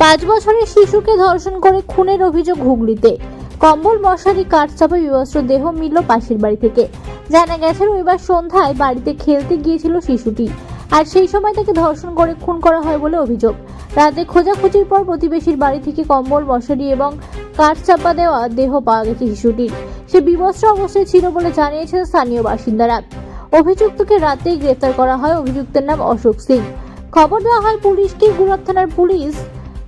পাঁচ বছরের শিশুকে ধর্ষণ করে খুনের অভিযোগ হুগলিতে। কম্বল, মশারি, কাঠচাপা, বিবস্ত্র দেহ মিলল পাশের বাড়ি থেকে। জানা গেছে, রবিবার সন্ধ্যায় বাড়িতে খেলতে গিয়েছিল শিশুটি। আর সেই সময় তাকে ধর্ষণ করে খুন করা হয় বলে অভিযোগ। রাতে খোঁজাখুঁজির পর প্রতিবেশীর বাড়ি থেকে কম্বল, মশারি এবং কাঠচাপা দেওয়া দেহ পাওয়া গেছে শিশুটির। সে বিবস্ত্র অবস্থায় ছিল বলে জানিয়েছেন স্থানীয় বাসিন্দারা। অভিযুক্তকে রাতেই গ্রেফতার করা হয়। অভিযুক্তের নাম অশোক সিং। খবর দেওয়া হয়, পুলিশকে গুরাত থানার পুলিশ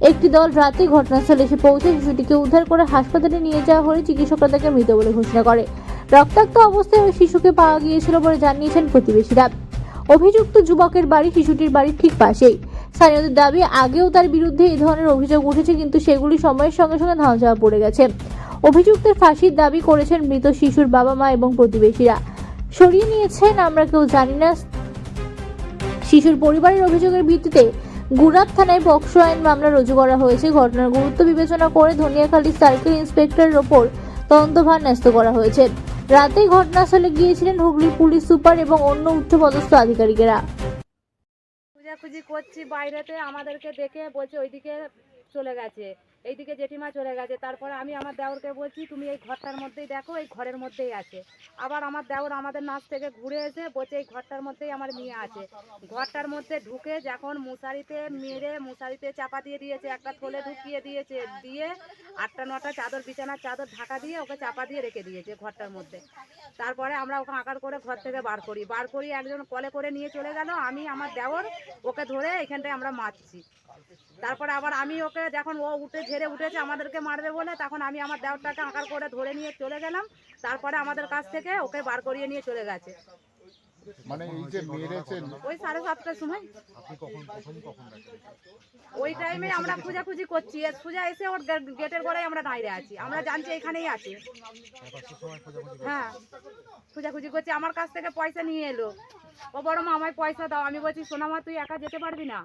একটি দল রাতে ঘটনাস্থলে এসে পৌঁছে শিশুটিকে উদ্ধার করে হাসপাতালে নিয়ে যাওয়া হলে চিকিৎসকরা তাকে মৃত বলে ঘোষণা করে। রক্তাক্ত অবস্থায় ওই শিশুকে পাওয়া গিয়েছিল বলে জানিয়েছেন প্রতিবেশীরা। অভিযুক্ত যুবকের বাড়ি শিশুটির বাড়ির ঠিক পাশেই। স্থানীয়দের দাবি, আগেও তার বিরুদ্ধে এই ধরনের অভিযোগ উঠেছে, কিন্তু সেগুলি সময়ের সঙ্গে সঙ্গে ধামাচাপা পড়ে গেছে। অভিযুক্তের ফাঁসির দাবি করেছেন মৃত শিশুর বাবা মা এবং প্রতিবেশীরা। সরিয়ে নিয়েছেন আমরা কেউ জানি না। শিশুর পরিবারের অভিযোগের ভিত্তিতে গুরাত থানায় পক্সো আইন মামলা রুজু করা হয়েছে। ঘটনার গুরুত্ব বিবেচনা করে ধনিয়াখালী সার্কেল ইন্সপেক্টরের ওপর তদন্তভার ন্যস্ত করা হয়েছে। রাতে ঘটনাস্থলে গিয়েছিলেন হুগলির পুলিশ সুপার এবং অন্য উচ্চপদস্থ আধিকারিকেরা। খোঁজাখুঁজি করছি বাইরেতে, আমাদেরকে দেখে বলছে ওইদিকে চলে গেছে। এইদিকে জেঠিমা চলে গেছে। তারপরে আমি আমার দেওরকে বলছি, তুমি এই ঘরটার মধ্যেই দেখো, এই ঘরের মধ্যেই আছে। আবার আমার দেওর আমাদের নাচ থেকে ঘুরে এসে বলছে, এই ঘরটার মধ্যেই আমার মেয়ে আছে। ঘরটার মধ্যে ঢুকে যখন মশারিতে মেরে, মশারিতে চাপা দিয়ে দিয়েছে, একটা থলে ঢুকিয়ে দিয়েছে, দিয়ে আটটা নটা চাদর, বিছানার চাদর ঢাকা দিয়ে ওকে চাপা দিয়ে রেখে দিয়েছে ঘরটার মধ্যে। তারপরে আমরা ওকে আঁকার করে ঘর থেকে বার করি। বার করি একজন কলে করে নিয়ে চলে গেল, আমি, আমার দেওর, ওকে ধরে এখানটায় আমরা মারছি তারপরে আবার আমি ওকে, যখন ও উঠে ঝেড়ে উঠেছে আমাদেরকে মারবে বলে। তখন আমি আমার দেওরটাকে আঁকার করে ধরে নিয়ে চলে গেলাম। তারপরে আমাদের কাছ থেকে ওকে বার করিয়ে নিয়ে চলে গেছে। মানে এই যে মেরেছেন ওই সাড়ে সাতটার সময়। ওই টাইমে আমরা খোঁজাখুঁজি করছি। এসে ওর গেটের আমরা দাঁড়িয়ে আছি। আমরা জানছি এখানেই আছে। হ্যাঁ খোঁজাখুঁজি করছি। আমার কাছ থেকে পয়সা নিয়ে এলো। ও বড় মা আমায় পয়সা দাও। আমি বলছি সোনামা তুই একা যেতে পারবি না?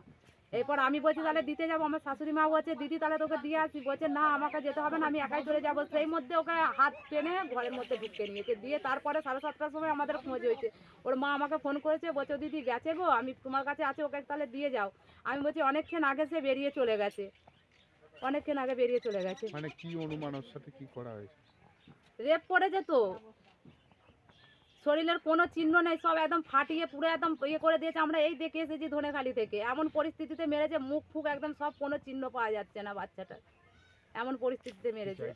এরপর আমি বলছি তাহলে দিতে যাব আমার শাশুড়ি মা বলছে দিদি তাহলে তোকে দিয়ে আসি। বলছে না আমাকে যেতে হবে না আমি একাই চলে যাব। সেই মধ্যে ওকে হাত টেনে ঘরের মধ্যে ঢুকে নিয়েছে। দিয়ে তারপরে সাড়ে সাতটার সময় আমাদের খোঁজ হয়েছে। ওর মা আমাকে ফোন করেছে বলছে দিদি গেছে গো আমি তোমার কাছে আছে ওকে তাহলে দিয়ে যাও। আমি বলছি অনেকক্ষণ আগে সে বেরিয়ে চলে গেছে। অনেকক্ষণ আগে বেরিয়ে চলে গেছে। মানে কি অনুমান ওর সাথে কি করা হয়েছে? রেপ করেছে তো। শরীরের কোনো চিহ্ন নেই, সব একদম ফাটিয়ে পুরো একদম ইয়ে করে দিয়েছে। আমরা এই দেখে এসেছি ধনেখালি থেকে। এমন পরিস্থিতিতে মেরেছে মুখ ফুক একদম সব কোনো চিহ্ন পাওয়া যাচ্ছে না বাচ্চাটার। এমন পরিস্থিতিতে মেরেছে।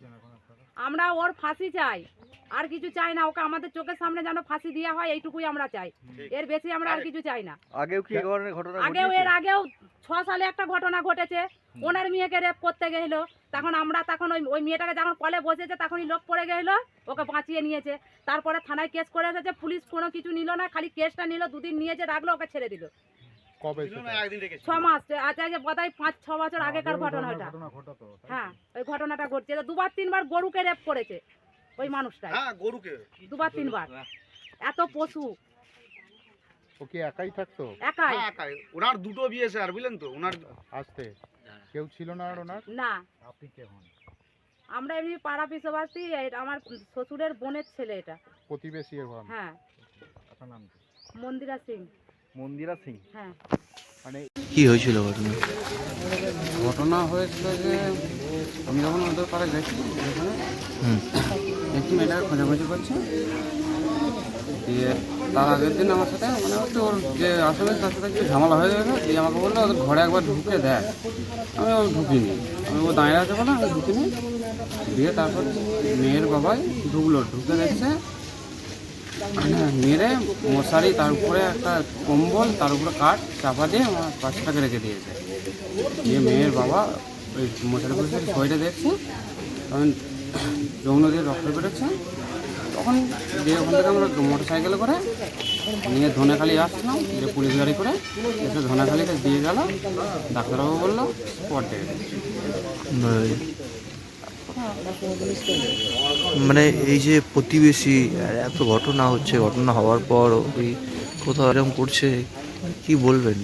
আমরা ওর ফাঁসি চাই। আর কিছু চাই না ওকে আমাদের চোখের সামনে যেন ফাঁসি দেওয়া হয় এইটুকুই আমরা চাই। এর বেশি আমরা আর কিছু চাই না। আগেও কি ধরনের ঘটনা আগেও এর আগেও ছ সালে একটা ঘটনা ঘটেছে। ওনার মেয়েকে রেপ করতে গেছিল তখন আমরা তখন ওই ওই মেয়েটাকে যখন কলে বসেছে তখনই লোক পড়ে গেছিল ওকে বাঁচিয়ে নিয়েছে। তারপরে থানায় কেস করে এসেছে পুলিশ কোনো কিছু নিল না খালি কেসটা নিল দুদিন নিয়েছে রাখল ওকে ছেড়ে দিল। কবে? ছ মাস আচ্ছা যে বোধহয় পাঁচ ছ বছর আগেকার ঘটনা ওটা। হ্যাঁ ওই ঘটনাটা ঘটছে। দুবার তিনবার গরুকে রেপ করেছে ওই মানুষটাই। হ্যাঁ গরুকে। দুবার তিনবার। এত পশু। ও কি একাই থাকতো? একাই। হ্যাঁ, একাই। ওনার দুটো বিয়ে স্যার বুঝলেন তো ওনার আসতে। কেউ ছিল না আর ওনার? না। আপনি কে হন? আমরা এমনি পাড়া পিছবাসী আমার শ্বশুরের বোনের ছেলে এটা। প্রতিবেশী হন হ্যাঁ। আপনার নাম মন্দিরা সিং। মন্দিরা সিং। হ্যাঁ। মানে কি হয়েছিল ঘটনা? ঘটনা হয়েছিল যে আমি যখন ওদের পাড়ে গেছি হুম। একটি মেয়েটাকে খোঁজাখুঁজি করছে। দিয়ে তার আগের দিন আমার সাথে মানে একটু ওর যে আসামি তার সাথে একটু ঝামেলা হয়ে গেলো দিয়ে আমাকে বলল ওদের ঘরে একবার ঢুকে দেখ। আমি ও ঢুকিনি। আমি ও দাঁড়িয়ে আছে বলে আমি ঢুকিনি। দিয়ে তারপর মেয়ের বাবাই ঢুকলো ঢুকে দেখছে। মেরে মশারি, তার উপরে একটা কম্বল, তার উপরে কাঠ চাপা দিয়ে আমার বাচ্চাটাকে রেখে দিয়েছে। দিয়ে মেয়ের বাবা ওই মশারি ফুশারি শরীরে দেখছে, তখন যৌন দিয়ে রক্ত বেরোচ্ছে। তখন দিয়ে ওখান থেকে আমরা মোটর সাইকেলে করে নিয়ে ধনেখালি আসলাম যে পুলিশ গাড়ি করে এসে ধনেখালিতে দিয়ে গেল। ডাক্তারবাবু বলল পর ওই মানে এই যে প্রতিবেশী, এত ঘটনা হচ্ছে, ঘটনা হওয়ার পর ওই কোথাও এরকম করছে, কি বলবেন?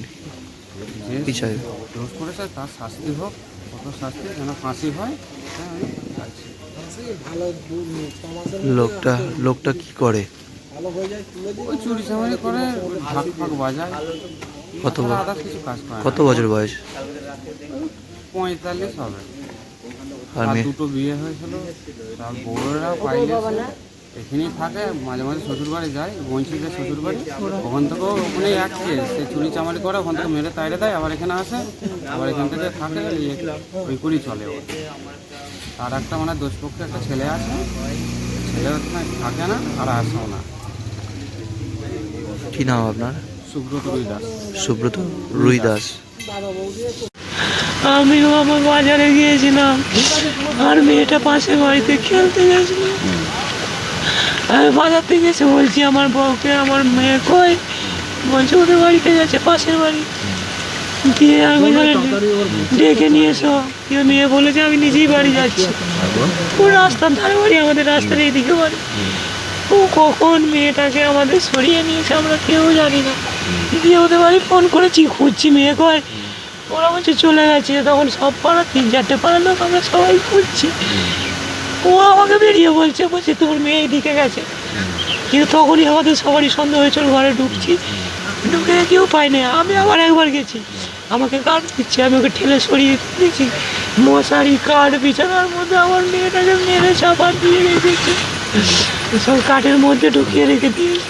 দোষ করেছে তার শাস্তি হোক কত শাস্তি যেন ফাঁসি হয় লোকটা লোকটা কি করে? ওই চুরি চামারি করে ফাক বাজায় কত কত বছর বয়স? পঁয়তাল্লিশ হবে। আর দুটো বিয়ে হয়েছিল তার বউরা পাইলে এখানেই থাকে মাঝে মাঝে শ্বশুর বাড়ি যায় বঞ্চিতের শ্বশুর বাড়ি ওখান থেকেও ওখানে কেস সে চুরি চামারি করে ওখান থেকে মেরে তাইরে দেয় আবার এখানে আসে আবার এখান থেকে থাকে ওই করেই চলে ও আর একটা মানে দোষপক্ষে একটা ছেলে আছে ছেলে থাকে না আর আসেও না। কি নাম আপনার? সুব্রত রুই দাস। সুব্রত রুই দাস। আমিও আমার বাজারে গিয়েছিলাম। আর মেয়েটা পাশে বাড়িতে খেলতে গেছিল। আমি বাজার থেকে এসে বলছি আমার বউকে আমার মেয়ে কই? বলছে ওদের বাড়িতে গেছে পাশের বাড়ি। দিয়ে আমি ডেকে নিয়ে এসো। দিয়ে মেয়ে বলেছে আমি নিজেই বাড়ি যাচ্ছি। ও রাস্তার ধারে বাড়ি আমাদের রাস্তার এইদিকে বাড়ি। ও কখন মেয়েটাকে আমাদের সরিয়ে নিয়েছে আমরা কেউ জানি না। দিয়ে ওদের বাড়ি ফোন করেছি খুঁজছি মেয়ে কয় ওরা বলছে চলে গেছে। তখন সব পাড়া তিন চারটে পাড়ার লোক আমরা সবাই খুঁজছি। ও আমাকে বেরিয়ে বলছে বলছে তোর মেয়ে এদিকে গেছে। কিন্তু তখনই আমাদের সবারই সন্দেহ হয়েছিল ঘরে ঢুকছি। ঢুকে কেউ পাই না আমি আবার একবার গেছি। আমাকে কাঠ দিচ্ছে আমি ওকে ঠেলে সরিয়ে দিয়েছি। মশারি কাঠ বিছানার মধ্যে আমার মেয়েটাকে মেরে চাপা দিয়ে রেখেছে। সব কাঠের মধ্যে ঢুকিয়ে রেখে দিয়েছে।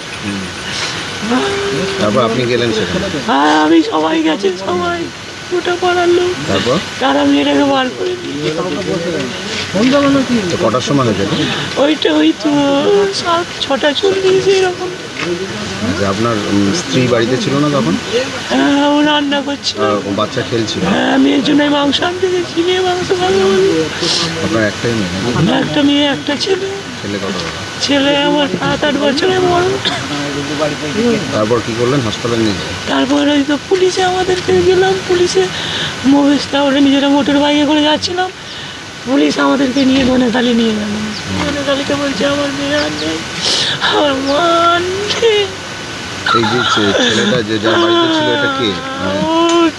তারপর আপনি গেলেন সেখানে? আর আমি সবাই গেছে সবাই। ওটা পাড়ার লোক। তারপর? তারা মেয়েটাকে বার করে দিয়েছে কটার সময় হয়েছে ওইটা ওই তো সাত ছটা চল্লিশ এরকম। যে আপনার স্ত্রী বাড়িতে ছিল না তখন? হ্যাঁ, ও রান্না করছিল। বাচ্চা খেলছিল? হ্যাঁ মেয়ের জন্য মাংস আনতে গেছি মেয়ে মাংস ভালো আপনার একটাই মেয়ে? একটা মেয়ে একটা ছেলে। ছেলে কত ছেলে আমার সাত আট বছরের বড়। তারপর কি করলেন? হাসপাতালে নিয়ে? তারপরে ওই তো পুলিশে আমাদেরকে গেলাম পুলিশে মোবিসটা ওটা নিজেরা মোটর বাইকে করে যাচ্ছিলাম। পুলিশ আমাদেরকে নিয়ে ধনেখালি নিয়ে গেল। ধনেখালিতে বলছে আমার মেয়ে আর নেই আমার মা আর নেই। এই যে ছেলেটা যে যার বাড়িতে ছিল এটা কে? মানে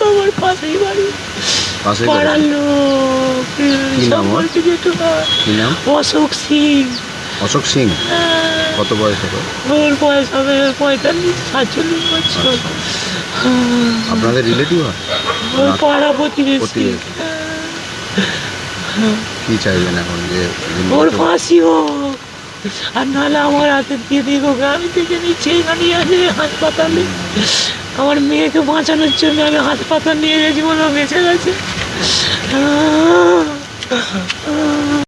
আমার পাশেই বাড়ি। পাশে পাড়ার লোক। কি নাম ওর? সম্পর্কে যেটু। কি নাম? অশোক সিং। অশোক সিং? হ্যাঁ, কত বয়স হবে? ওর বয়স হবে পঁয়তাল্লিশ সাতচল্লিশ বছর। হ্যাঁ, আপনাদের রিলেটিভ হয়? পাড়া প্রতিবেশী। কি চাইবেন এখন যে ওর ফাঁসি হোক। আর নাহলে আমার হাতে দিয়ে ওকে আমি থেকে নিচ্ছি এখানে আছে হাসপাতালে। আমার মেয়েকে বাঁচানোর জন্য আমি হাসপাতাল নিয়ে গেছি বলে বেঁচে গেছে।